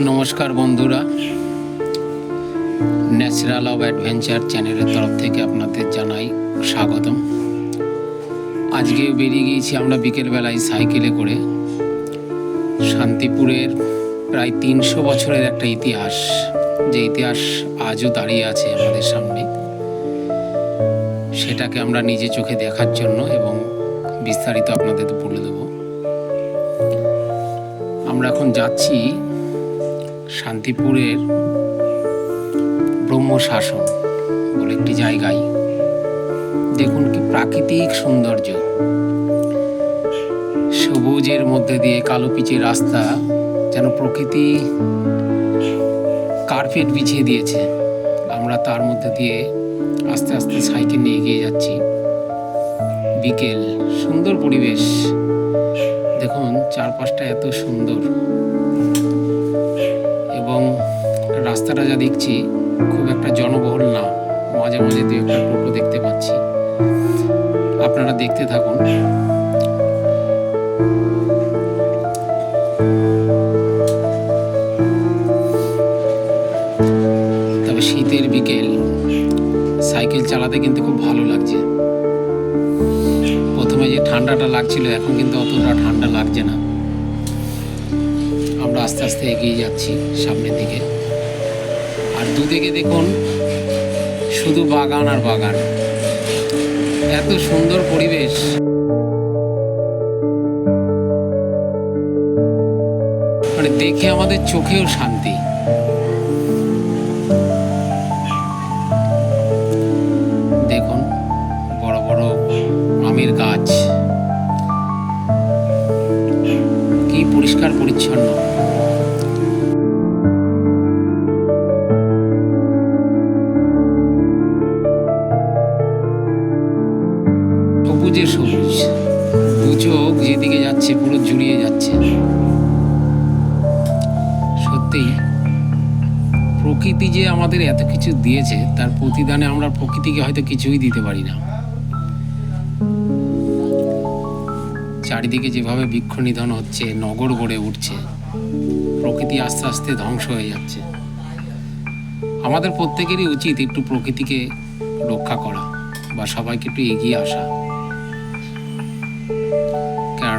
নমস্কার বন্ধুরা। Natural of adventure চ্যানেলের তরফ থেকে আপনাদের জানাই স্বাগতম। আজকে বেরিয়ে গিয়েছি আমরা বিকেলবেলায় সাইকেলে করে। শান্তিপুরের প্রায় তিনশো বছরের একটা ইতিহাস। যে ইতিহাস আজও দাঁড়িয়ে আছে আমাদের সামনে। সেটাকে আমরা নিজে চোখে দেখার জন্য এবং বিস্তারিত আপনাদের বলে দেবো। আমরা এখন যাচ্ছি শান্তিপুরের ব্রহ্মশাসন বলে একটি জায়গায়। দেখুন কি প্রাকৃতিক সৌন্দর্য। সবুজের মধ্যে দিয়ে কালো পিচের রাস্তা যেন প্রকৃতি কার্পেট বিছিয়ে দিয়েছে। আমরা তার মধ্যে দিয়ে আস্তে আস্তে সাইকেল নিয়ে এগিয়ে যাচ্ছি। বিকেল, সুন্দর পরিবেশ। দেখুন চারপাশটা এত সুন্দর। রাস্তাটা যা দেখছি, খুব একটা জনবহুল না। মাঝে মাঝে দু একটা টোটো দেখতে পাচ্ছি। আপনারা দেখতে থাকুন। তবে শীতের বিকেল, সাইকেল চালাতে কিন্তু খুব ভালো লাগছে। প্রথমে যে ঠান্ডাটা লাগছিল, এখন কিন্তু অতটা ঠান্ডা লাগছে না। আমরা আস্তে আস্তে এগিয়ে যাচ্ছি সামনের দিকে। আর দুদিকে দেখুন, শুধু বাগান আর বাগান। এত সুন্দর পরিবেশ। মানে দেখে আমাদের চোখেও শান্তি। চোখ যেদিকে যাচ্ছে, পুরো জুড়িয়ে যাচ্ছে। সত্যিই প্রকৃতি যে আমাদের এত কিছু দিয়েছে, তার প্রতিদানে আমরা প্রকৃতিকে হয়তো কিছুই দিতে পারি না। চারিদিকে যেভাবে বৃক্ষ নিধন হচ্ছে, নগর গড়ে উঠছে, প্রকৃতি আস্তে আস্তে ধ্বংস হয়ে যাচ্ছে। আমাদের প্রত্যেকেরই উচিত একটু প্রকৃতিকে রক্ষা করা বা সবাইকে একটু এগিয়ে আসা।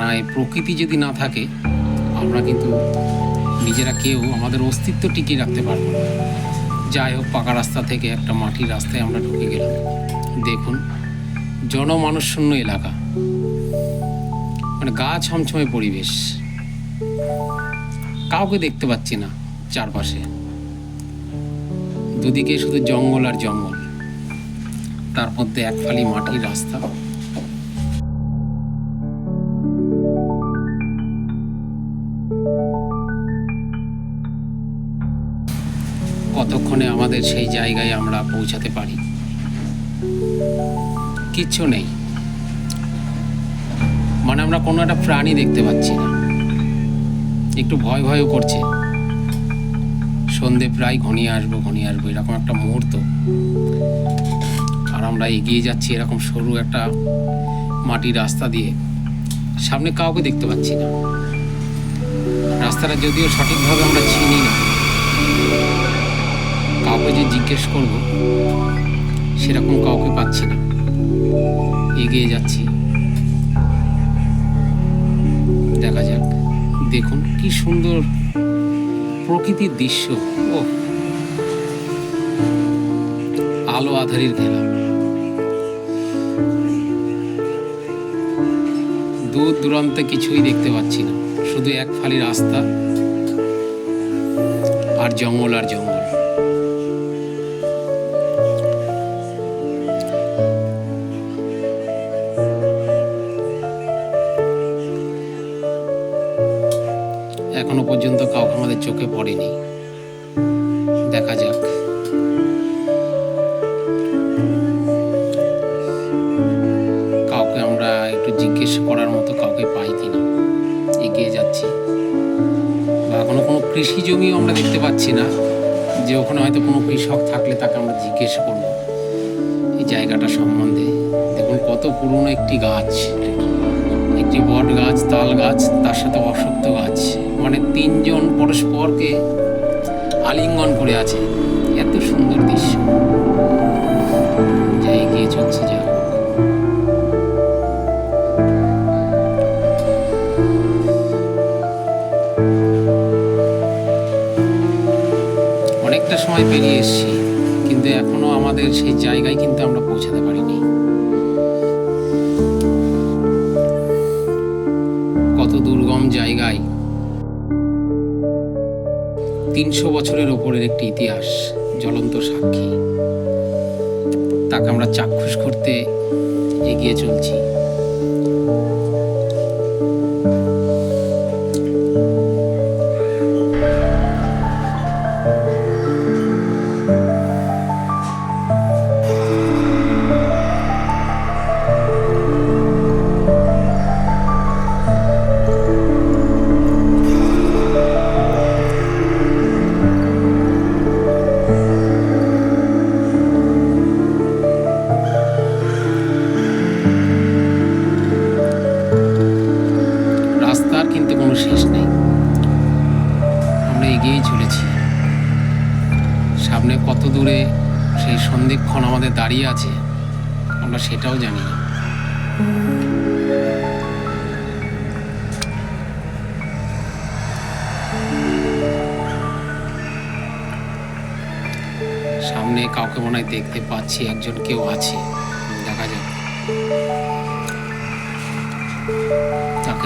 এই প্রকৃতি যদি না থাকে, আমরা কিন্তু নিজেরা কেউ আমাদের অস্তিত্ব টিকিয়ে রাখতে পারব না। যাই হোক, পাকা রাস্তা থেকে একটা মাটির রাস্তায় আমরা ঢুকে গেলাম। দেখুন জনমানুষ শূন্য এলাকা। মানে গা ছমছমে পরিবেশ। কাউকে দেখতে পাচ্ছি না চারপাশে। দুদিকে শুধু জঙ্গল আর জঙ্গল। তার মধ্যে এক ফালি মাটির রাস্তা। কতক্ষণে আমাদের সেই জায়গায় আমরা পৌঁছাতে পারি? কিচ্ছু নেই। মানে আমরা কোনো একটা প্রাণী দেখতে পাচ্ছি না। একটু ভয় ভয়ও করছে। সন্ধে প্রায় ঘনিয়ে আসব ঘনিয়ে আসব, এরকম একটা মুহূর্ত। আর আমরা এগিয়ে যাচ্ছি এরকম সরু একটা মাটির রাস্তা দিয়ে। সামনে কাউকে দেখতে পাচ্ছি না। রাস্তাটা যদিও সঠিকভাবে আমরা চিনি না। কাউকে যে জিজ্ঞেস করব, সেরকম কাউকে পাচ্ছি না। এগিয়ে যাচ্ছি। দেখা যাক। দেখুন কি সুন্দর প্রকৃতির দৃশ্য। ও আলো আধারির ঘেরা। দূর দূরান্তে কিছুই দেখতে পাচ্ছি না। শুধু এক ফালি রাস্তা আর জঙ্গল আর জঙ্গল। এখনও পর্যন্ত কাউকে আমাদের চোখে পড়েনি। দেখা যাক। কাউকে আমরা একটু জিজ্ঞেস করার মতো কাউকে পাই কিনা। এগিয়ে যাচ্ছি। বা এখনও কোনো কৃষি জমিও আমরা দেখতে পাচ্ছি না। যে ওখানে হয়তো কোনো কৃষক থাকলে তাকে আমরা জিজ্ঞেস করব। এই জায়গাটা সম্বন্ধে। দেখুন কত পুরনো একটি গাছ। একটি বট গাছ, তাল গাছ, তার সাথে অশ্বত্থ গাছ। মানে তিনজন পরস্পরকে আলিঙ্গন করে আছে। এত সুন্দর দৃশ্য। যা এগিয়ে চলছে যা অনেকটা সময় পেরিয়ে এসেছি, কিন্তু এখনও আমাদের সেই জায়গায় কিন্তু আমরা পৌঁছাতে পারিনি। কত দুর্গম জায়গায় তিনশো বছরের ওপরের একটি ইতিহাস জ্বলন্ত সাক্ষী। তাকে আমরা চাক্ষুষ করতে এগিয়ে চলছি। রাস্তার কিন্তু কোনো শেষ নেই। আমরা এগিয়েই চলেছি। সামনে কত দূরে সেই সন্ধিক্ষণ আমাদের দাঁড়িয়ে আছে, আমরা সেটাও জানি না। সামনে কাউকে মনে হয় দেখতে পাচ্ছি, একজন কেউ আছে, দেখা যাক।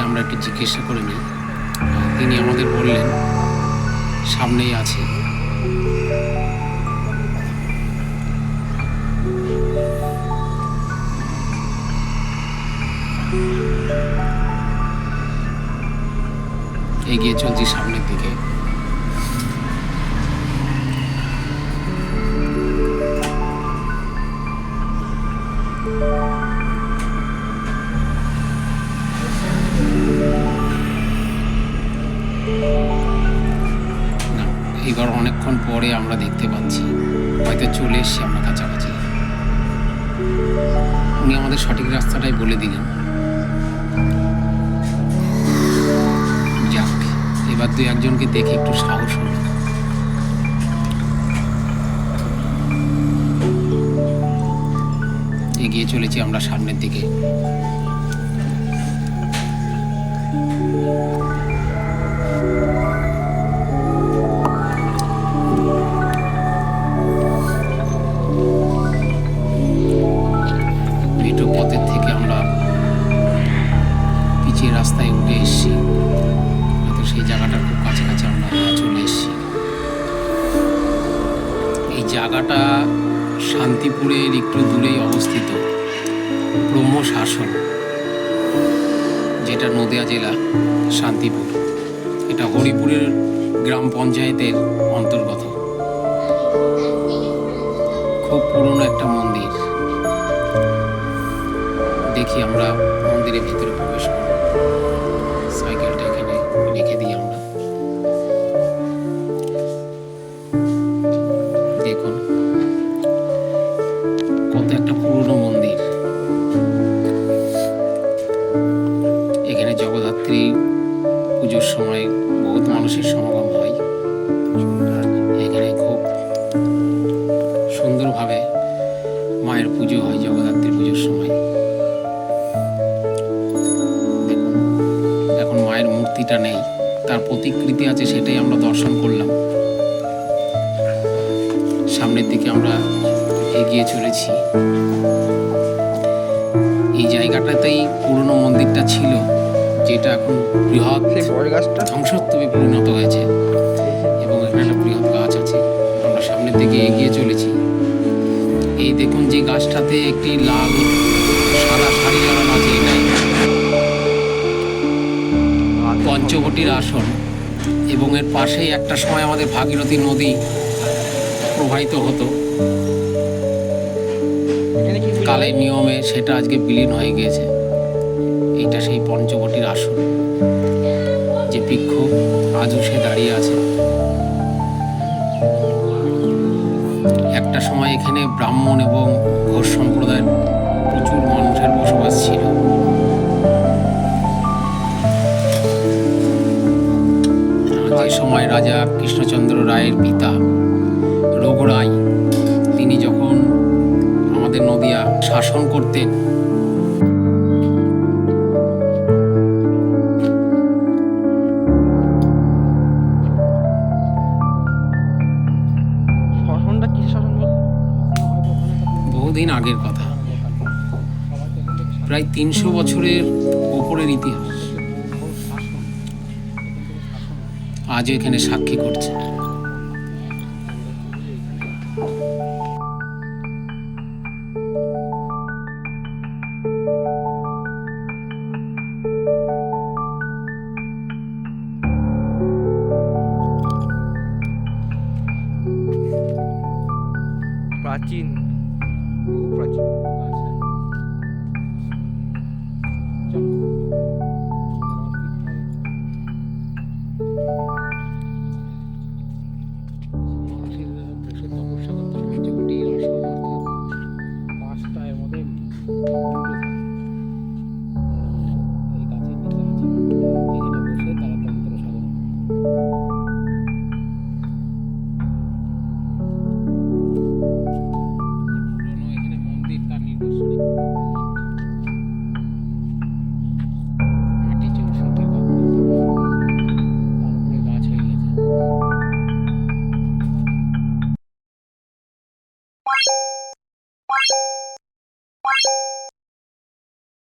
আমরা একটু জিজ্ঞাসা করে নিই। তিনি আমাদের বললেন সামনেই আছে। এগিয়ে চলছি সামনের দিকে। অনেকক্ষণ পরে আমরা দেখতে পাচ্ছি। হয়তো চলে এসছি আমরা কাছাকাছি। উনি আমাদের সঠিক রাস্তাটাই বলে দিলেন। যাক, এবার দু একজনকে দেখে একটু সাহস হলো। এগিয়ে চলেছি আমরা সামনের দিকে। জায়গাটা শান্তিপুরের একটু দূরেই অবস্থিত, ব্রহ্মশাসন, যেটা নদিয়া জেলা, শান্তিপুর। এটা হরিপুরের গ্রাম পঞ্চায়েতের অন্তর্গত। খুব পুরনো একটা মন্দির। দেখি আমরা মন্দিরের ভিতরে প্রবেশ করব। সাইকেলটা মানুষের সমাগম হয় এখানে খুব সুন্দরভাবে মায়ের পুজো হয় জগদ্ধাত্রী পুজোর সময়। এখন মায়ের মূর্তিটা নেই, তার প্রতিকৃতি আছে সেটাই আমরা দর্শন করলাম। সামনের দিকে আমরা এগিয়ে চলেছি। এই জায়গাটাতেই পুরনো মন্দিরটা ছিল। যেটা এখন বৃহৎ ধ্বংসস্তূপে পরিণত হয়েছে। এবং এখানে একটা বৃহৎ গাছ আছে। আমরা সামনের দিকে এগিয়ে চলেছি। এই দেখুন যে গাছটাতে একটি লাল সাদা শাড়ি জড়ানো আছে এটাই পঞ্চবটির আসন। এবং এর পাশেই একটা সময় আমাদের ভাগীরথী নদী প্রবাহিত হতো। কালের নিয়মে সেটা আজকে বিলীন হয়ে গিয়েছে। এইটা সেই পঞ্চবটির আসন, যে বৃক্ষ আজও সে দাঁড়িয়ে আছে। একটা সময় এখানে ব্রাহ্মণ এবং ঘোষ সম্প্রদায়ের প্রচুর মানুষের বসবাস ছিল। ওই সময় রাজা কৃষ্ণচন্দ্র রায়ের পিতা রঘুরাই তিনি যখন আমাদের নদিয়া শাসন করতেন আগের কথা। প্রায় তিনশো বছরের ওপরের ইতিহাস। আজও এখানে সাক্ষী করছে।